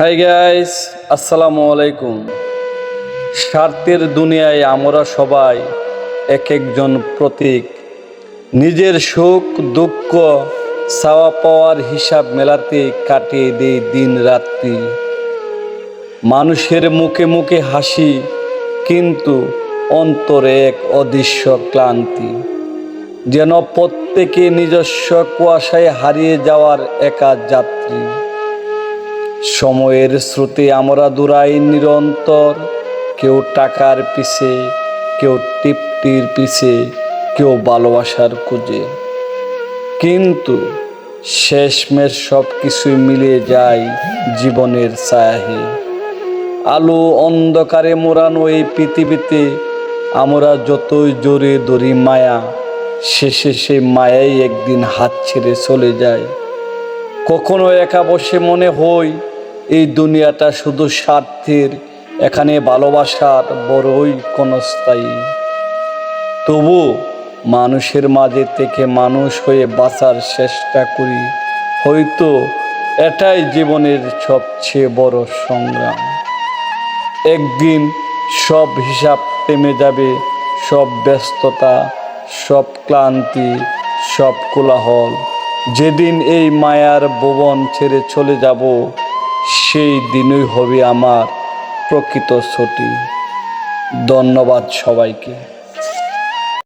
Hi guys আসসালামু আলাইকুম। স্বার্থের দুনিয়ায় আমরা সবাই এক একজন প্রতীক। নিজের সুখ, দুঃখ, চাওয়া পাওয়ার হিসাব মেলাতে কাটিয়ে দেই দিন রাত্রি। মানুষের মুখে মুখে হাসি, কিন্তু অন্তরে এক অদৃশ্য ক্লান্তি। যেন প্রত্যেকে নিজস্ব কুয়াশায় হারিয়ে যাওয়ার একা যাত্রী। সময়ের স্রোতে আমরা দূরাই নিরন্তর। কেউ টাকার পিছে, কেউ টিপটির পিছে, কেউ ভালোবাসার খুঁজে। কিন্তু শেষমেশ সব কিছুই মিলে যায় জীবনের ছায়াহে আলো অন্ধকারে মোড়ানো এই পৃথিবীতে আমরা যতই জোরে দড়ি মায়া, শেষে সে মায়াই একদিন হাত ছেড়ে চলে যায়। কখনো একা বসে মনে হয় এই দুনিয়াটা শুধু স্বার্থের, এখানে ভালোবাসার বড়ই ক্ষণস্থায়ী। তবু মানুষের মাঝে থেকে মানুষ হয়ে বাঁচার চেষ্টা করি, হয়তো এটাই জীবনের সবচেয়ে বড় সংগ্রাম। একদিন সব হিসাব থেমে যাবে, সব ব্যস্ততা, সব ক্লান্তি, সব কোলাহল। যেদিন এই মায়ার ভুবন ছেড়ে চলে যাব সেই দিনই হবে আমার প্রকৃত ছুটি ধন্যবাদ সবাইকে।